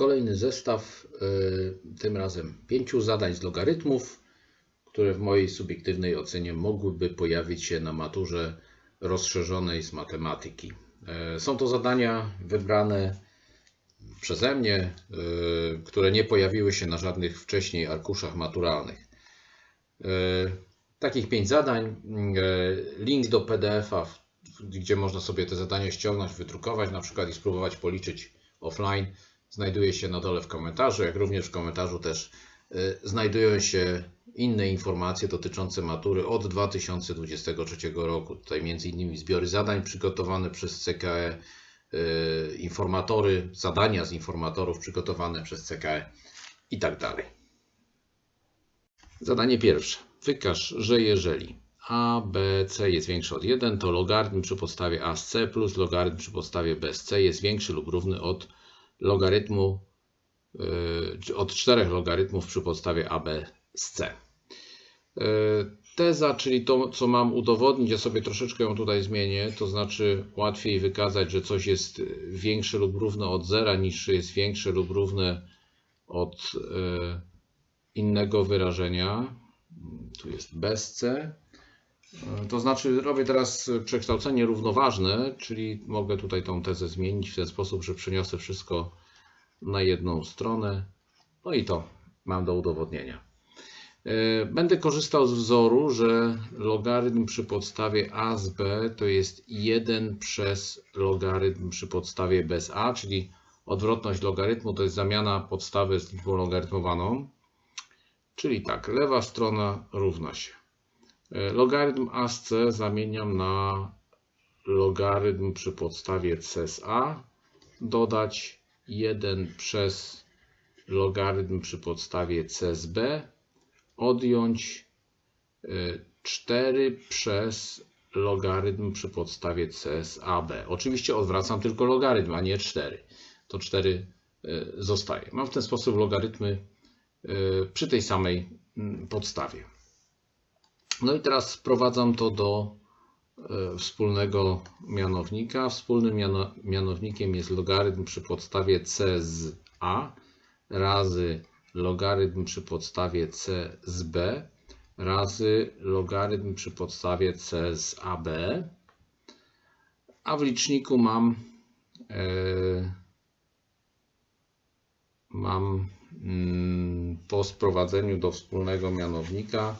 Kolejny zestaw, y, tym razem pięciu zadań z logarytmów, które w mojej subiektywnej ocenie mogłyby pojawić się na maturze rozszerzonej z matematyki. Y, Są to zadania wybrane przeze mnie, y, które nie pojawiły się na żadnych wcześniej arkuszach maturalnych. Takich pięć zadań. Link do PDF-a, gdzie można sobie te zadania ściągnąć, wydrukować na przykład i spróbować policzyć offline, znajduje się na dole w komentarzu, jak również w komentarzu też y, znajdują się inne informacje dotyczące matury od 2023 roku. Tutaj innymi zbiory zadań przygotowane przez CKE, y, informatory, zadania z informatorów przygotowane przez CKE i tak dalej. Zadanie pierwsze. Wykaż, że jeżeli a, b, c jest większe od 1, to logarytm przy podstawie a z c plus logarytm przy podstawie b z c jest większy lub równy od logarytmu czy od czterech logarytmów przy podstawie ab z c. Yy, Teza, czyli to, co mam udowodnić, ja sobie troszeczkę ją tutaj zmienię, to znaczy łatwiej wykazać, że coś jest większe lub równe od zera, niż jest większe lub równe od yy, innego wyrażenia. Tu jest bez C. To znaczy, robię teraz przekształcenie równoważne, czyli mogę tutaj tą tezę zmienić w ten sposób, że przeniosę wszystko na jedną stronę. No i to mam do udowodnienia. E, Będę korzystał z wzoru, że logarytm przy podstawie a z b to jest 1 przez logarytm przy podstawie b a, czyli odwrotność logarytmu to jest zamiana podstawy z liczbą logarytmowaną. Czyli tak, lewa strona równa się. E, Logarytm a z c zamieniam na logarytm przy podstawie c z a, dodać 1 przez logarytm przy podstawie c z b, odjąć e, 4 przez logarytm przy podstawie c z. Oczywiście odwracam tylko logarytm, a nie 4. To 4 e, zostaje. Mam w ten sposób logarytmy przy tej samej mm, podstawie. No i teraz sprowadzam to do e, wspólnego mianownika. Wspólnym miano, mianownikiem jest logarytm przy podstawie c z a razy logarytm przy podstawie c z b razy logarytm przy podstawie c z ab. A w liczniku mam e, mam mm, po sprowadzeniu do wspólnego mianownika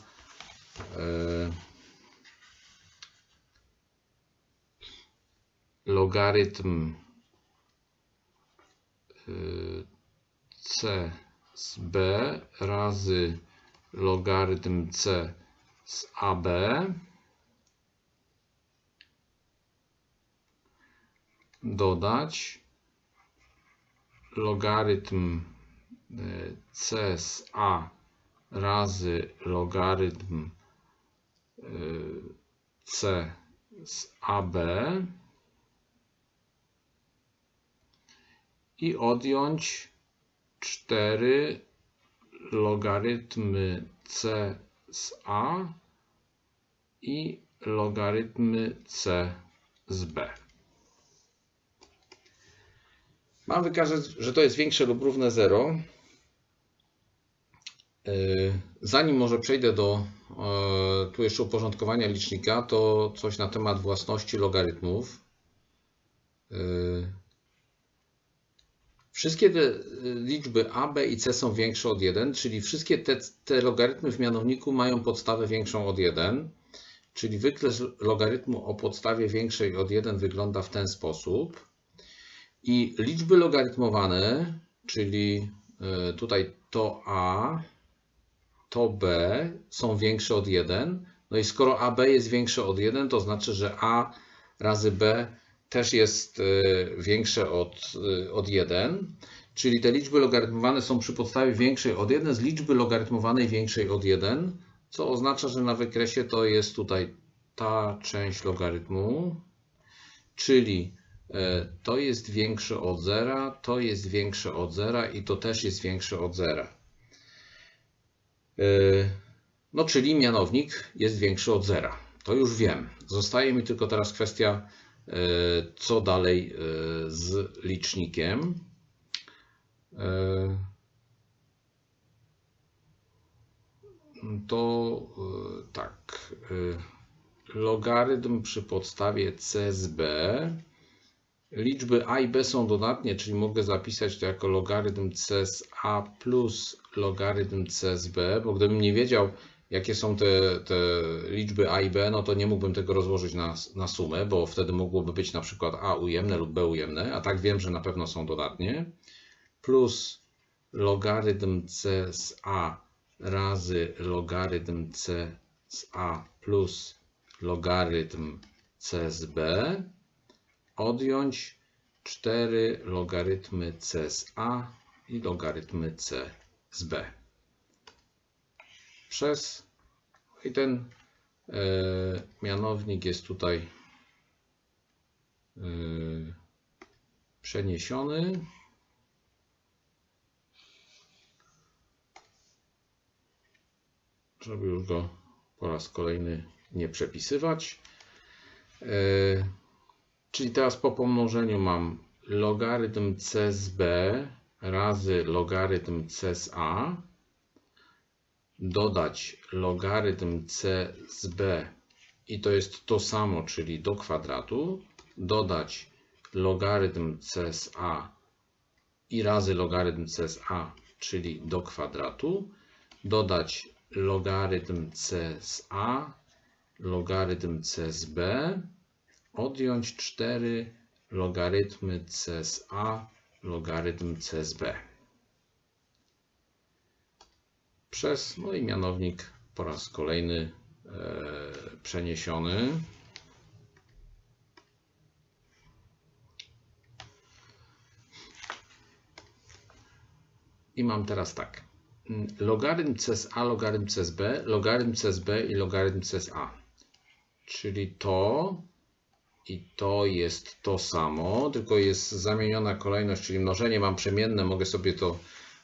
logarytm e, c z b razy logarytm c z ab dodać logarytm e, c z a razy logarytm e, c z ab i odjąć 4 logarytmy c z a i logarytmy c z b. Mam wykazać, że to jest większe lub równe 0. Zanim może przejdę do e, tu jeszcze uporządkowania licznika, to coś na temat własności logarytmów. E, Wszystkie te liczby a, b i c są większe od 1, czyli wszystkie te, te logarytmy w mianowniku mają podstawę większą od 1. Czyli wykres logarytmu o podstawie większej od 1 wygląda w ten sposób. I liczby logarytmowane, czyli y, tutaj to a, to B są większe od 1. No i skoro AB jest większe od 1, to znaczy, że A razy B też jest y, większe od, y, od 1, czyli te liczby logarytmowane są przy podstawie większej od 1 z liczby logarytmowanej większej od 1, co oznacza, że na wykresie to jest tutaj ta część logarytmu, czyli y, to jest większe od 0, to jest większe od 0 i to też jest większe od 0. No, czyli mianownik jest większy od zera. To już wiem. Zostaje mi tylko teraz kwestia, e, co dalej e, z licznikiem. To tak, logarytm przy podstawie c z b. Liczby a i b są dodatnie, czyli mogę zapisać to jako logarytm c z a plus logarytm c z b, bo gdybym nie wiedział, jakie są te, te liczby a i b, no to nie mógłbym tego rozłożyć na, na sumę, bo wtedy mogłoby być na przykład a ujemne lub b ujemne, a tak wiem, że na pewno są dodatnie, plus logarytm c z a razy logarytm c z a plus logarytm c z b odjąć 4 logarytmy c z a i logarytmy c z b przez i ten e, mianownik jest tutaj e, przeniesiony. Żeby już go po raz kolejny nie przepisywać. E, czyli teraz po pomnożeniu mam logarytm c z b razy logarytm c z a dodać logarytm c z b i to jest to samo, czyli do kwadratu, dodać logarytm c z a i razy logarytm c z a, czyli do kwadratu, dodać logarytm c z a, logarytm c z b, odjąć 4 logarytmy c z a, logarytm c z b przez, no i mianownik po raz kolejny e, przeniesiony. I mam teraz tak. Logarytm c z a, logarytm c z b, logarytm c z b i logarytm c z a. Czyli to i to jest to samo, tylko jest zamieniona kolejność, czyli mnożenie mam przemienne, mogę sobie to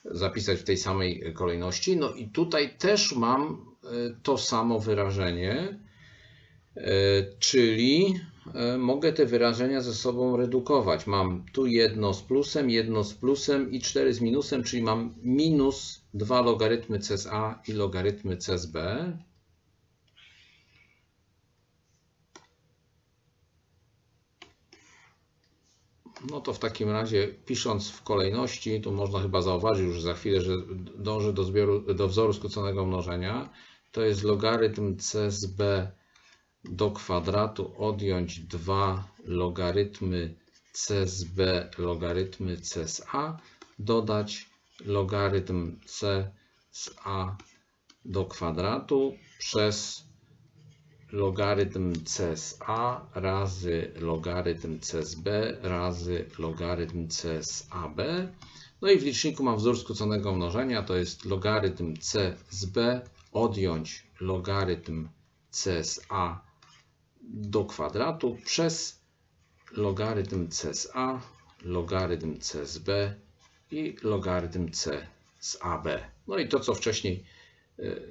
zapisać w tej samej kolejności. No i tutaj też mam e, to samo wyrażenie, e, czyli e, mogę te wyrażenia ze sobą redukować. Mam tu jedno z plusem, jedno z plusem i 4 z minusem, czyli mam minus 2 logarytmy c z a i logarytmy c z b. No to w takim razie pisząc w kolejności, tu można chyba zauważyć już za chwilę, że dążę do, zbioru, do wzoru skróconego mnożenia. To jest logarytm c z b do kwadratu odjąć 2 logarytmy c z b logarytmy c z a dodać logarytm c z a do kwadratu przez logarytm c z a razy logarytm c z b razy logarytm c z ab. No i w liczniku mam wzór skróconego mnożenia, to jest logarytm c z b odjąć logarytm c z a do kwadratu przez logarytm c z a, logarytm c z b i logarytm c z ab. No i to, co wcześniej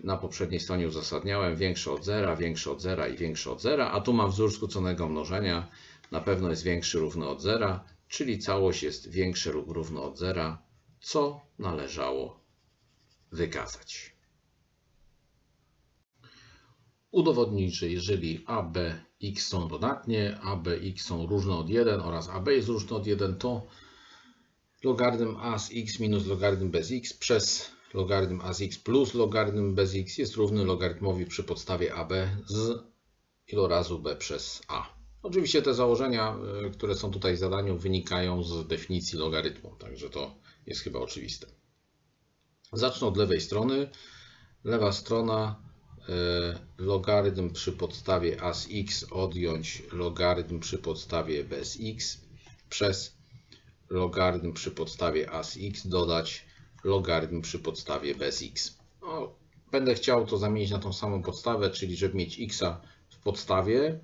na poprzedniej stronie uzasadniałem większe od zera, większe od zera i większe od zera, a tu mam wzór skróconego mnożenia, na pewno jest większy równy od zera, czyli całość jest większe lub równo od zera, co należało wykazać. Udowodnić, że jeżeli a, b, x są dodatnie, a, b, x są różne od 1 oraz a, b jest różne od 1, to logarytm a z x minus logarytm bez x przez logarytm a z x plus logarytm bez x jest równy logarytmowi przy podstawie ab z ilorazu b przez a. Oczywiście te założenia, e, które są tutaj w zadaniu, wynikają z definicji logarytmu, także to jest chyba oczywiste. Zacznę od lewej strony. Lewa strona e, logarytm przy podstawie a z x odjąć logarytm przy podstawie bez x przez logarytm przy podstawie a z x dodać logarytm przy podstawie bez x. No, będę chciał to zamienić na tą samą podstawę, czyli żeby mieć x w podstawie.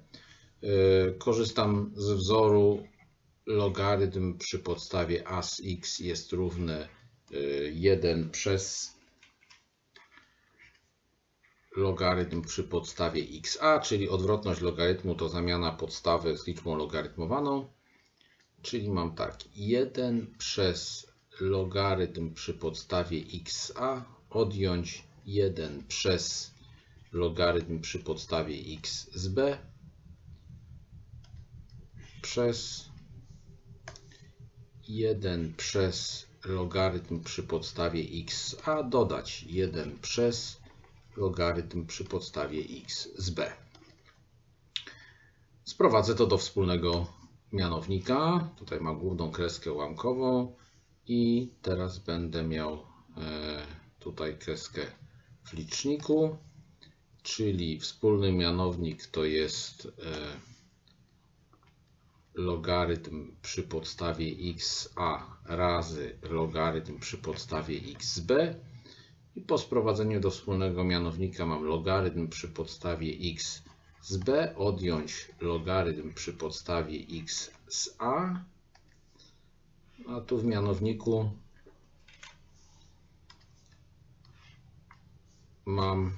Yy, korzystam z wzoru logarytm przy podstawie a z x jest równe 1 yy, przez logarytm przy podstawie xa, czyli odwrotność logarytmu to zamiana podstawy z liczbą logarytmowaną. Czyli mam tak, 1 przez logarytm przy podstawie xa odjąć 1 przez logarytm przy podstawie x z b przez 1 przez logarytm przy podstawie xa dodać 1 przez logarytm przy podstawie x z b. Sprowadzę to do wspólnego mianownika. Tutaj mam główną kreskę ułamkową i teraz będę miał e, tutaj kreskę w liczniku, czyli wspólny mianownik to jest e, logarytm przy podstawie xa razy logarytm przy podstawie xb i po sprowadzeniu do wspólnego mianownika mam logarytm przy podstawie x z b. Odjąć logarytm przy podstawie x z a, a tu w mianowniku mam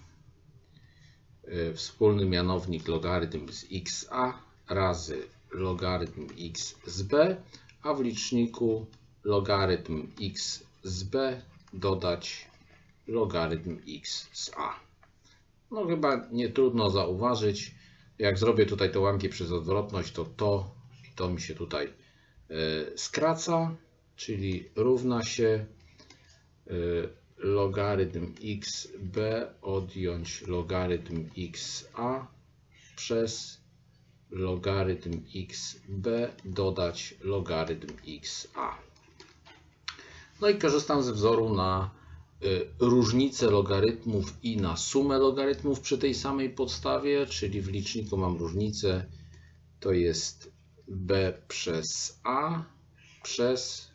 y, wspólny mianownik logarytm z xa razy logarytm x z b, a w liczniku logarytm x z b dodać logarytm x z a. No chyba nie trudno zauważyć, jak zrobię tutaj te łamki przez odwrotność, to to i to mi się tutaj skraca, czyli równa się e, logarytm xb odjąć logarytm xa przez logarytm xb dodać logarytm xa. No i korzystam ze wzoru na y, różnicę logarytmów i na sumę logarytmów przy tej samej podstawie, czyli w liczniku mam różnicę, to jest b przez a przez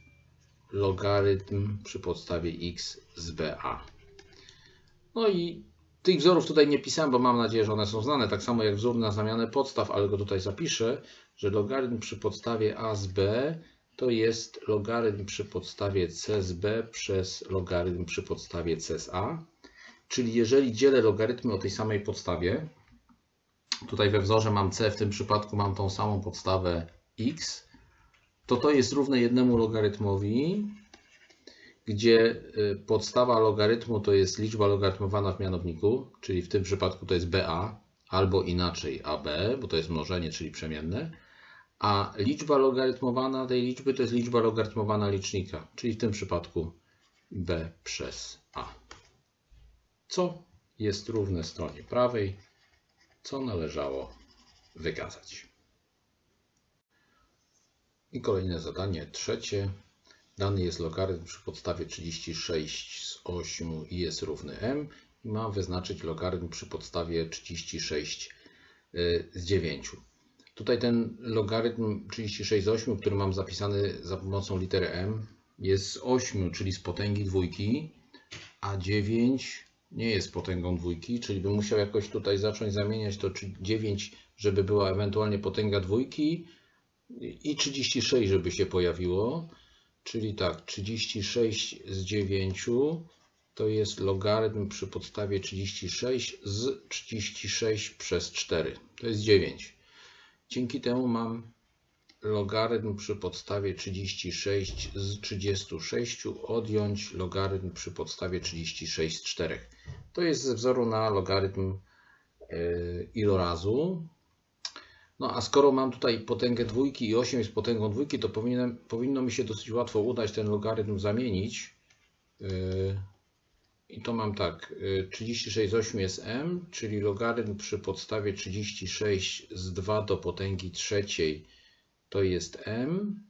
logarytm przy podstawie x z ba. No i tych wzorów tutaj nie pisałem, bo mam nadzieję, że one są znane, tak samo jak wzór na zamianę podstaw, ale go tutaj zapiszę, że logarytm przy podstawie a z b to jest logarytm przy podstawie c z b przez logarytm przy podstawie c z a. Czyli jeżeli dzielę logarytmy o tej samej podstawie, tutaj we wzorze mam c, w tym przypadku mam tą samą podstawę x, to to jest równe jednemu logarytmowi, gdzie y, podstawa logarytmu to jest liczba logarytmowana w mianowniku, czyli w tym przypadku to jest BA, albo inaczej AB, bo to jest mnożenie, czyli przemienne, a liczba logarytmowana tej liczby to jest liczba logarytmowana licznika, czyli w tym przypadku B przez A. Co jest równe stronie prawej, co należało wykazać. I kolejne zadanie, trzecie. Dany jest logarytm przy podstawie 36 z 8 i jest równy m i mam wyznaczyć logarytm przy podstawie 36 y, z 9. Tutaj ten logarytm 36 z 8, który mam zapisany za pomocą litery m, jest z 8, czyli z potęgi dwójki, a 9 nie jest potęgą dwójki, czyli bym musiał jakoś tutaj zacząć zamieniać to 9, żeby była ewentualnie potęga dwójki i 36, żeby się pojawiło. Czyli tak, 36 z 9 to jest logarytm przy podstawie 36 z 36 przez 4. To jest 9. Dzięki temu mam logarytm przy podstawie 36 z 36 odjąć logarytm przy podstawie 36 z 4. To jest ze wzoru na logarytm yy, ilorazu. No a skoro mam tutaj potęgę dwójki i 8 jest potęgą dwójki, to powinno mi się dosyć łatwo udać ten logarytm zamienić. Yy, I to mam tak, 36 z 8 jest m, czyli logarytm przy podstawie 36 z 2 do potęgi trzeciej to jest m.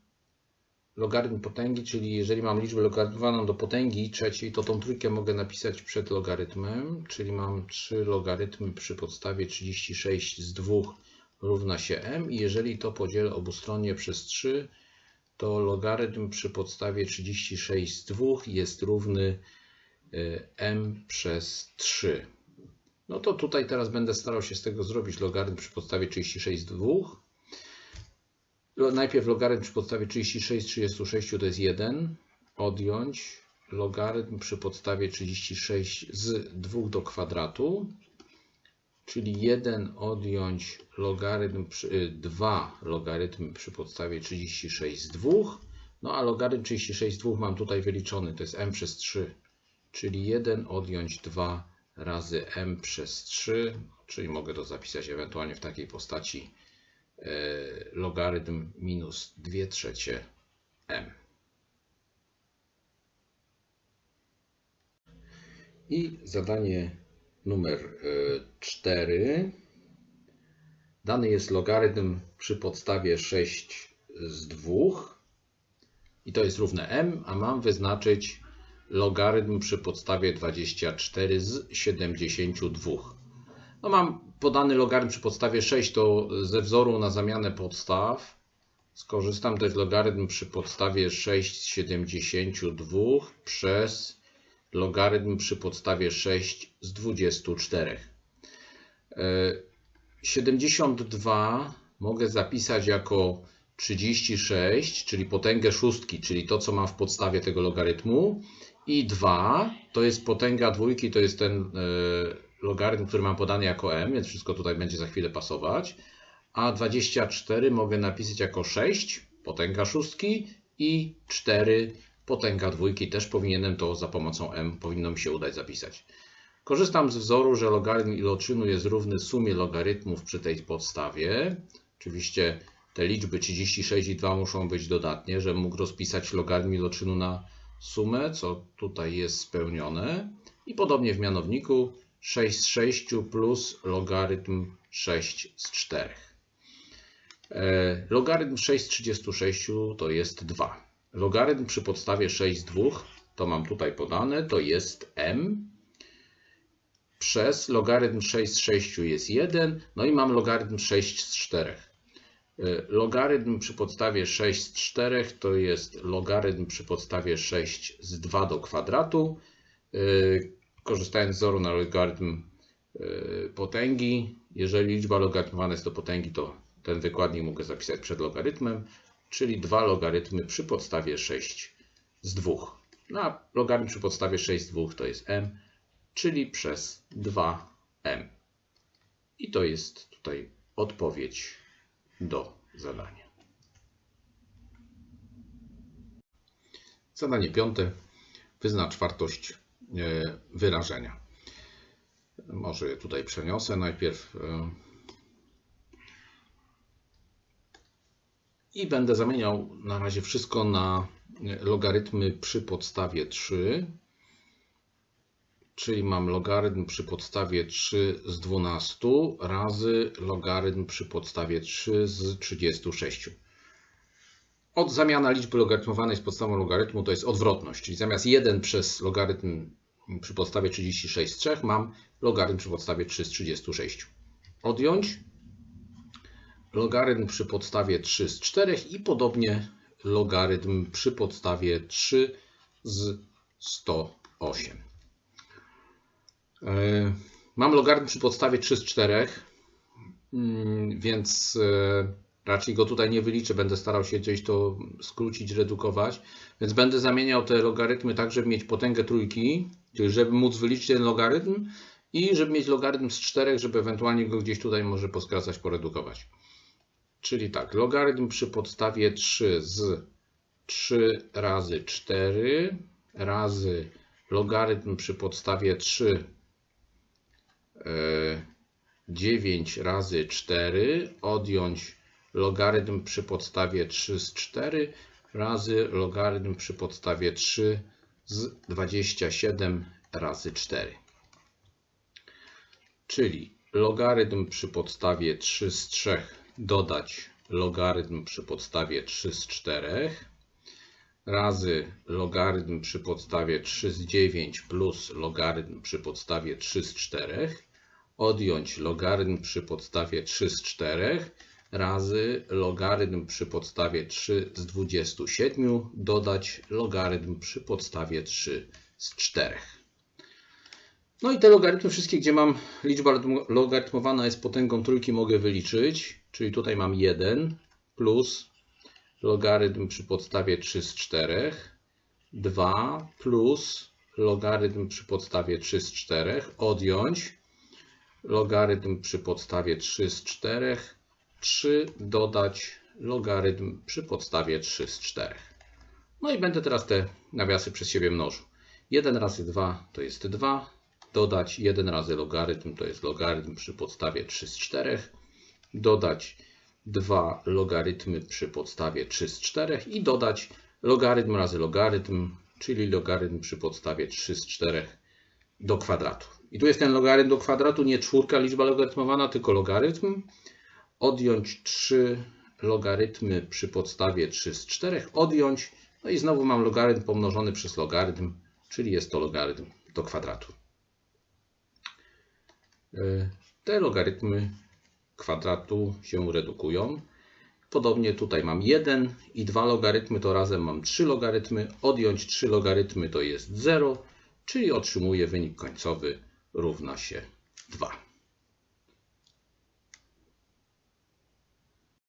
Logarytm potęgi, czyli jeżeli mam liczbę logarytmowaną do potęgi trzeciej, to tą trójkę mogę napisać przed logarytmem, czyli mam 3 logarytmy przy podstawie 36 z 2 równa się m i jeżeli to podzielę obustronnie przez 3, to logarytm przy podstawie 36 z 2 jest równy y, m przez 3. No to tutaj teraz będę starał się z tego zrobić logarytm przy podstawie 36 z 2. Najpierw logarytm przy podstawie 36 z 36 to jest 1. Odjąć logarytm przy podstawie 36 z 2 do kwadratu. Czyli 1 odjąć logarytm, 2 logarytmy przy podstawie 36 z 2 No a logarytm 36 z 2 mam tutaj wyliczony, to jest m przez 3, czyli 1 odjąć 2 razy m przez 3, czyli mogę to zapisać ewentualnie w takiej postaci logarytm minus 2 trzecie m. I zadanie numer 4. Dany jest logarytm przy podstawie 6 z 2 i to jest równe m, a mam wyznaczyć logarytm przy podstawie 24 z 72. No mam podany logarytm przy podstawie 6, to ze wzoru na zamianę podstaw skorzystam. Jest logarytm przy podstawie 6 z 72 przez logarytm przy podstawie 6 z 24. 72 mogę zapisać jako 36, czyli potęgę szóstki, czyli to, co mam w podstawie tego logarytmu. I 2 to jest potęga dwójki, to jest ten logarytm, który mam podany jako m, więc wszystko tutaj będzie za chwilę pasować. A 24 mogę napisać jako 6, potęga szóstki i 4 potęga dwójki. Też powinienem to za pomocą m powinno mi się udać zapisać. Korzystam z wzoru, że logarytm iloczynu jest równy sumie logarytmów przy tej podstawie. Oczywiście te liczby 36 i 2 muszą być dodatnie, żebym mógł rozpisać logarytm iloczynu na sumę, co tutaj jest spełnione. I podobnie w mianowniku 6 z 6 plus logarytm 6 z 4. E, logarytm 6 z 36 to jest 2. Logarytm przy podstawie 6 z 2 to mam tutaj podane, to jest m przez logarytm 6 z 6 jest 1, no i mam logarytm 6 z 4. Logarytm przy podstawie 6 z 4 to jest logarytm przy podstawie 6 z 2 do kwadratu. Korzystając z wzoru na logarytm potęgi, jeżeli liczba logarytmowana jest do potęgi, to ten wykładnik mogę zapisać przed logarytmem, czyli 2 logarytmy przy podstawie 6 z 2. No a logarytm przy podstawie 6 z 2 to jest m, czyli przez 2m. I to jest tutaj odpowiedź do zadania. Zadanie piąte. Wyznacz wartość wyrażenia. Może je tutaj przeniosę najpierw. I będę zamieniał na razie wszystko na logarytmy przy podstawie 3 czyli mam logarytm przy podstawie 3 z 12 razy logarytm przy podstawie 3 z 36. Od zamiana liczby logarytmowanej z podstawą logarytmu to jest odwrotność, czyli zamiast 1 przez logarytm przy podstawie 36 z 3 mam logarytm przy podstawie 3 z 36. Odjąć logarytm przy podstawie 3 z 4 i podobnie logarytm przy podstawie 3 z 108. E, mam logarytm przy podstawie 3 z 4, mm, więc e, raczej go tutaj nie wyliczę. Będę starał się gdzieś to skrócić, redukować. Więc będę zamieniał te logarytmy tak, żeby mieć potęgę trójki, czyli żeby móc wyliczyć ten logarytm i żeby mieć logarytm z 4, żeby ewentualnie go gdzieś tutaj może poskracać, poredukować. Czyli tak, logarytm przy podstawie 3 z 3 razy 4 razy logarytm przy podstawie 3 9 razy 4 odjąć logarytm przy podstawie 3 z 4 razy logarytm przy podstawie 3 z 27 razy 4. Czyli logarytm przy podstawie 3 z 3 dodać logarytm przy podstawie 3 z 4 razy logarytm przy podstawie 3 z 9 plus logarytm przy podstawie 3 z 4 odjąć logarytm przy podstawie 3 z 4 razy logarytm przy podstawie 3 z 27 dodać logarytm przy podstawie 3 z 4. No i te logarytmy wszystkie, gdzie mam liczba logarytmowana jest potęgą trójki mogę wyliczyć, czyli tutaj mam 1 plus logarytm przy podstawie 3 z 4, 2 plus logarytm przy podstawie 3 z 4, odjąć logarytm przy podstawie 3 z 4, 3 dodać logarytm przy podstawie 3 z 4. No i będę teraz te nawiasy przez siebie mnożył. 1 razy 2 to jest 2, dodać 1 razy logarytm to jest logarytm przy podstawie 3 z 4, dodać 2 logarytmy przy podstawie 3 z 4 i dodać logarytm razy logarytm, czyli logarytm przy podstawie 3 z 4 do kwadratu. I tu jest ten logarytm do kwadratu, nie czwórka liczba logarytmowana, tylko logarytm. Odjąć 3 logarytmy przy podstawie 3 z 4, odjąć, no i znowu mam logarytm pomnożony przez logarytm, czyli jest to logarytm do kwadratu. E, Te logarytmy kwadratu się redukują. Podobnie tutaj mam 1 i 2 logarytmy, to razem mam 3 logarytmy. Odjąć 3 logarytmy to jest 0, czyli otrzymuję wynik końcowy równa się 2.